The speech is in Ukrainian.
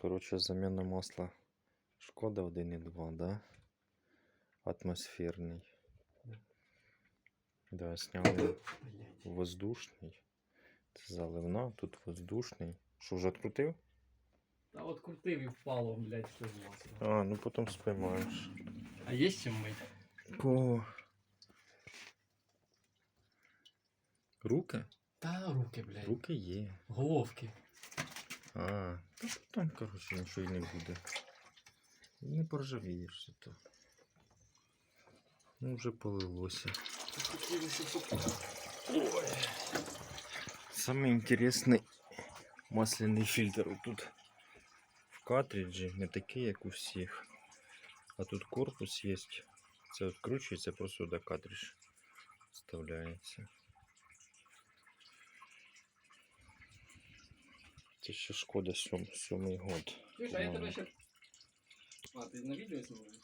Коротше, заміна масла шкода 1,2, да? Атмосферний. Да, сняли воздушний. Це заливна, тут воздушний. Що, вже крутив? Та от крутив і впало, блядь, що з масло. А, ну потім спіймаєш. А є чим мить? По... Руки? Та руки, блядь. Руки є. Головки. А, та там, коротше, нічого і не буде. Не поржавієш то. Ну, вже полилося. Ой. Самый интересный масляний фільтр тут в картриджі, не такий, як у всіх. А тут корпус є. Це відкручується, просто сюди картридж вставляється. Це ще шкода сьом, сьомий год. Слушай, а я тебе ще... А, ти на відео знімаєш?